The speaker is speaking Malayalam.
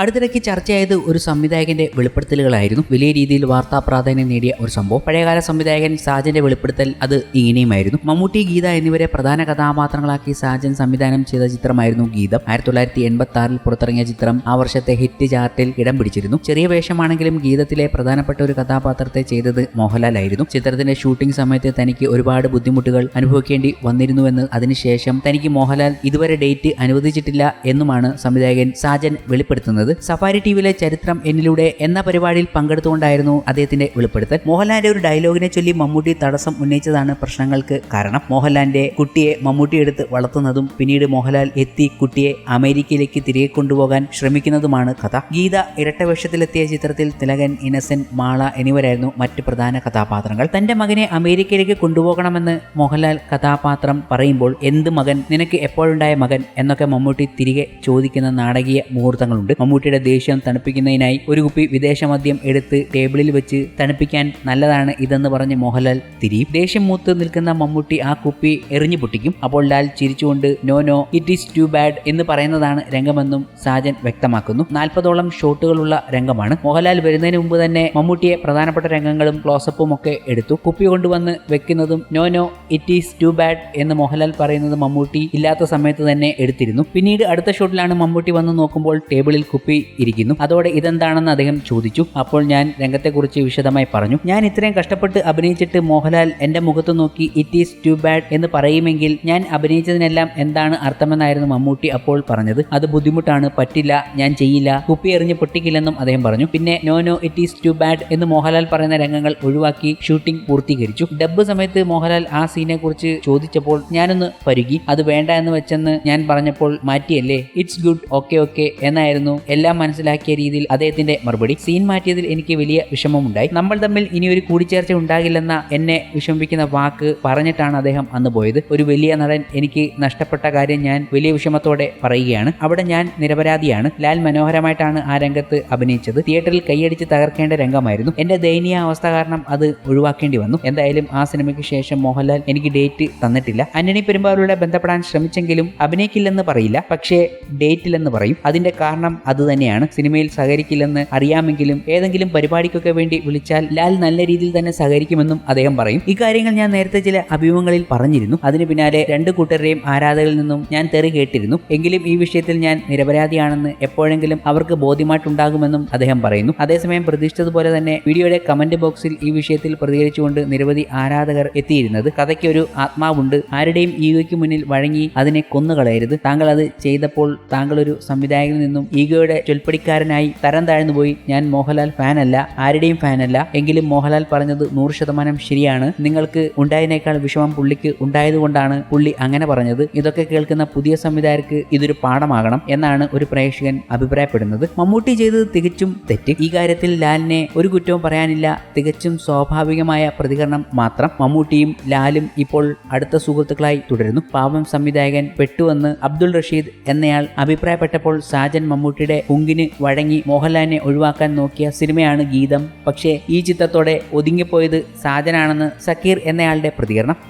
അടുത്തിടയ്ക്ക് ചർച്ചയായത് ഒരു സംവിധായകന്റെ വെളിപ്പെടുത്തലുകളായിരുന്നു. വലിയ രീതിയിൽ വാർത്താ പ്രാധാന്യം നേടിയ ഒരു സംഭവം. പഴയകാല സംവിധായകൻ സാജന്റെ വെളിപ്പെടുത്തൽ അത് ഇങ്ങനെയുമായിരുന്നു. മമ്മൂട്ടി ഗീത എന്നിവരെ പ്രധാന കഥാപാത്രങ്ങളാക്കി സാജൻ സംവിധാനം ചെയ്ത ചിത്രമായിരുന്നു ഗീതം. ആയിരത്തി തൊള്ളായിരത്തി എൺപത്തി ആറിൽ പുറത്തിറങ്ങിയ ചിത്രം ആ വർഷത്തെ ഹിറ്റ് ചാർട്ടിൽ ഇടം പിടിച്ചിരുന്നു. ചെറിയ വേഷമാണെങ്കിലും ഗീതത്തിലെ പ്രധാനപ്പെട്ട ഒരു കഥാപാത്രത്തെ ചെയ്തത് മോഹൻലാൽ ആയിരുന്നു. ചിത്രത്തിന്റെ ഷൂട്ടിംഗ് സമയത്ത് തനിക്ക് ഒരുപാട് ബുദ്ധിമുട്ടുകൾ അനുഭവിക്കേണ്ടി വന്നിരുന്നുവെന്ന് അതിനുശേഷം തനിക്ക് മോഹൻലാൽ ഇതുവരെ ഡേറ്റ് അനുവദിച്ചിട്ടില്ല എന്നുമാണ് സംവിധായകൻ സാജൻ വെളിപ്പെടുത്തുന്നത്. സഫാരി ടിവിയിലെ ചരിത്രം എന്നിലൂടെ എന്ന പരിപാടിയിൽ പങ്കെടുത്തുകൊണ്ടായിരുന്നു അദ്ദേഹത്തിന്റെ വെളിപ്പെടുത്തൽ. മോഹൻലാലിന്റെ ഒരു ഡയലോഗിനെ ചൊല്ലി മമ്മൂട്ടി തടസ്സം ഉന്നയിച്ചതാണ് പ്രശ്നങ്ങൾക്ക് കാരണം. മോഹൻലാലിന്റെ കുട്ടിയെ മമ്മൂട്ടി എടുത്ത് വളർത്തുന്നതും പിന്നീട് മോഹൻലാൽ എത്തി കുട്ടിയെ അമേരിക്കയിലേക്ക് തിരികെ കൊണ്ടുപോകാൻ ശ്രമിക്കുന്നതുമാണ് കഥ. ഗീത ഇരട്ട വേഷത്തിലെത്തിയ ചിത്രത്തിൽ തിലകൻ ഇനസെന്റ് മാള എന്നിവരായിരുന്നു മറ്റ് പ്രധാന കഥാപാത്രങ്ങൾ. തന്റെ മകനെ അമേരിക്കയിലേക്ക് കൊണ്ടുപോകണമെന്ന് മോഹൻലാൽ കഥാപാത്രം പറയുമ്പോൾ എന്ത് മകൻ നിനക്ക് എപ്പോഴുണ്ടായ മകൻ എന്നൊക്കെ മമ്മൂട്ടി തിരികെ ചോദിക്കുന്ന നാടകീയ മുഹൂർത്തങ്ങളുണ്ട്. മമ്മൂട്ടിയുടെ ദേഷ്യം തണുപ്പിക്കുന്നതിനായി ഒരു കുപ്പി വിദേശ മദ്യം എടുത്ത് ടേബിളിൽ വെച്ച് തണുപ്പിക്കാൻ നല്ലതാണ് ഇതെന്ന് പറഞ്ഞ് മോഹൻലാൽ തിരിയും. ദേഷ്യം മൂത്ത് നിൽക്കുന്ന മമ്മൂട്ടി ആ കുപ്പി എറിഞ്ഞു പൊട്ടിക്കും. അപ്പോൾ ലാൽ ചിരിച്ചുകൊണ്ട് no no it is too bad എന്ന് പറയുന്നതാണ് രംഗമെന്നും സാജൻ വ്യക്തമാക്കുന്നു. നാൽപ്പതോളം ഷോട്ടുകളുള്ള രംഗമാണ്. മോഹൻലാൽ വരുന്നതിന് മുമ്പ് തന്നെ മമ്മൂട്ടിയെ പ്രധാനപ്പെട്ട രംഗങ്ങളും ക്ലോസപ്പും ഒക്കെ എടുത്തു. കുപ്പി കൊണ്ടുവന്ന് വെക്കുന്നതും no no it is too bad എന്ന് മോഹൻലാൽ പറയുന്നത് മമ്മൂട്ടി ഇല്ലാത്ത സമയത്ത് തന്നെ എടുത്തിരുന്നു. പിന്നീട് അടുത്ത ഷോട്ടിലാണ് മമ്മൂട്ടി വന്ന് നോക്കുമ്പോൾ ടേബിളിൽ കുപ്പി ഇരിക്കുന്നു അതോടെ ഇതെന്താണെന്ന് അദ്ദേഹം ചോദിച്ചു. അപ്പോൾ ഞാൻ രംഗത്തെക്കുറിച്ച് വിശദമായി പറഞ്ഞു. ഞാൻ ഇത്രയും കഷ്ടപ്പെട്ട് അഭിനയിച്ചിട്ട് മോഹൻലാൽ എന്റെ മുഖത്ത് നോക്കി ഇറ്റ് ഈസ് ടു ബാഡ് എന്ന് പറയുമെങ്കിൽ ഞാൻ അഭിനയിച്ചതിനെല്ലാം എന്താണ് അർത്ഥമെന്നായിരുന്നു മമ്മൂട്ടി അപ്പോൾ പറഞ്ഞത്. അത് ബുദ്ധിമുട്ടാണ് പറ്റില്ല ഞാൻ ചെയ്യില്ല കുപ്പി എറിഞ്ഞ് പൊട്ടിക്കില്ലെന്നും അദ്ദേഹം പറഞ്ഞു. പിന്നെ no no it is too bad എന്ന് മോഹൻലാൽ പറയുന്ന രംഗങ്ങൾ ഒഴിവാക്കി ഷൂട്ടിംഗ് പൂർത്തീകരിച്ചു. ഡബ്ബ് സമയത്ത് മോഹൻലാൽ ആ സീനെ കുറിച്ച് ചോദിച്ചപ്പോൾ ഞാനൊന്ന് പരുകി. അത് വേണ്ട എന്ന് വെച്ചെന്ന് ഞാൻ പറഞ്ഞപ്പോൾ മാറ്റിയല്ലേ? ഇറ്റ്സ് ഗുഡ് ഓക്കെ ഓക്കെ എന്നായിരുന്നു എല്ലാം മനസ്സിലാക്കിയ രീതിയിൽ അദ്ദേഹത്തിന്റെ മറുപടി. സീൻ മാറ്റിയതിൽ എനിക്ക് വലിയ വിഷമമുണ്ടായി. നമ്മൾ തമ്മിൽ ഇനി ഒരു കൂടിച്ചേർച്ച ഉണ്ടാകില്ലെന്ന എന്നെ വിഷമിപ്പിക്കുന്ന വാക്ക് പറഞ്ഞിട്ടാണ് അദ്ദേഹം അന്ന് പോയത്. ഒരു വലിയ നടൻ എനിക്ക് നഷ്ടപ്പെട്ട കാര്യം ഞാൻ വലിയ വിഷമത്തോടെ പറയുകയാണ്. അവിടെ ഞാൻ നിരപരാധിയാണ്. ലാൽ മനോഹരമായിട്ടാണ് ആ രംഗത്ത് അഭിനയിച്ചത്. തിയേറ്ററിൽ കൈയടിച്ച് തകർക്കേണ്ട രംഗമായിരുന്നു. എന്റെ ദയനീയ അവസ്ഥ കാരണം അത് ഒഴിവാക്കേണ്ടി വന്നു. എന്തായാലും ആ സിനിമയ്ക്ക് ശേഷം മോഹൻലാൽ എനിക്ക് ഡേറ്റ് തന്നിട്ടില്ല. ആന്റണി പെരുമ്പാവൂരിലൂടെ ബന്ധപ്പെടാൻ ശ്രമിച്ചെങ്കിലും അഭിനയിക്കില്ലെന്ന് പറയില്ല. പക്ഷേ ഡേറ്റില്ലെന്ന് പറയും. അതിന്റെ കാരണം അതുതന്നെയാണ് സിനിമയിൽ സഹകരിക്കില്ലെന്ന് അറിയാമെങ്കിലും ഏതെങ്കിലും പരിപാടിക്കൊക്കെ വേണ്ടി വിളിച്ചാൽ ലാൽ നല്ല രീതിയിൽ തന്നെ സഹകരിക്കുമെന്നും അദ്ദേഹം പറയും. ഇക്കാര്യങ്ങൾ ഞാൻ നേരത്തെ ചില അഭിമുഖങ്ങളിൽ പറഞ്ഞിരുന്നു. അതിന് പിന്നാലെ രണ്ട് കൂട്ടരുടെയും ആരാധകരിൽ നിന്നും ഞാൻ തെറി കേട്ടിരുന്നു. എങ്കിലും ഈ വിഷയത്തിൽ ഞാൻ നിരപരാധിയാണെന്ന് എപ്പോഴെങ്കിലും അവർക്ക് ബോധ്യമായിട്ടുണ്ടാകുമെന്നും അദ്ദേഹം പറയുന്നു. അതേസമയം പ്രതീക്ഷിച്ചതുപോലെ തന്നെ വീഡിയോയുടെ കമന്റ് ബോക്സിൽ ഈ വിഷയത്തിൽ പ്രതികരിച്ചുകൊണ്ട് നിരവധി ആരാധകർ എത്തിയിരുന്നത് കഥയ്ക്ക് ഒരു ആത്മാവുണ്ട്. ആരുടെയും ഈഗോയ്ക്ക് മുന്നിൽ വഴങ്ങി അതിനെ കൊന്നുകളയരുത്. താങ്കൾ അത് ചെയ്തപ്പോൾ താങ്കൾ ഒരു സംവിധായകനിൽ നിന്നും ഈഗോയുടെ ചൊൽപ്പടിക്കാരനായി തരം താഴ്ന്നു പോയി ഞാൻ മോഹൻലാൽ ഫാനല്ല ആരുടെയും ഫാനല്ല. എങ്കിലും മോഹൻലാൽ പറഞ്ഞത് നൂറ് ശതമാനം ശരിയാണ്. നിങ്ങൾക്ക് ഉണ്ടായതിനേക്കാൾ വിഷമം പുള്ളിക്ക് ഉണ്ടായതുകൊണ്ടാണ് പുള്ളി അങ്ങനെ പറഞ്ഞത്. ഇതൊക്കെ കേൾക്കുന്ന പുതിയ സംവിധായകർക്ക് ഇതൊരു പാഠമാകണം എന്നാണ് ഒരു പ്രേക്ഷകൻ അഭിപ്രായപ്പെടുന്നത്. മമ്മൂട്ടി ചെയ്തത് തികച്ചും തെറ്റ്. ഈ കാര്യത്തിൽ ലാലിനെ ഒരു കുറ്റവും പറയാനില്ല. തികച്ചും സ്വാഭാവികമായ പ്രതികരണം മാത്രം മമ്മൂട്ടിയും ലാലും ഇപ്പോൾ അടുത്ത സുഹൃത്തുക്കളായി തുടരുന്നു. പാവം സംവിധായകൻ പെട്ടുവെന്ന് അബ്ദുൾ റഷീദ് എന്നയാൾ അഭിപ്രായപ്പെട്ടപ്പോൾ സാജൻ മമ്മൂട്ടിയുടെ പുങ്കിന് വഴങ്ങി മോഹൻലാലിനെ ഒഴിവാക്കാൻ നോക്കിയ സിനിമയാണ് ഗീതം. പക്ഷേ ഈ ചിത്രത്തോടെ ഒതുങ്ങിപ്പോയത് സാജനാണെന്ന് സക്കീർ എന്നയാളുടെ പ്രതികരണം.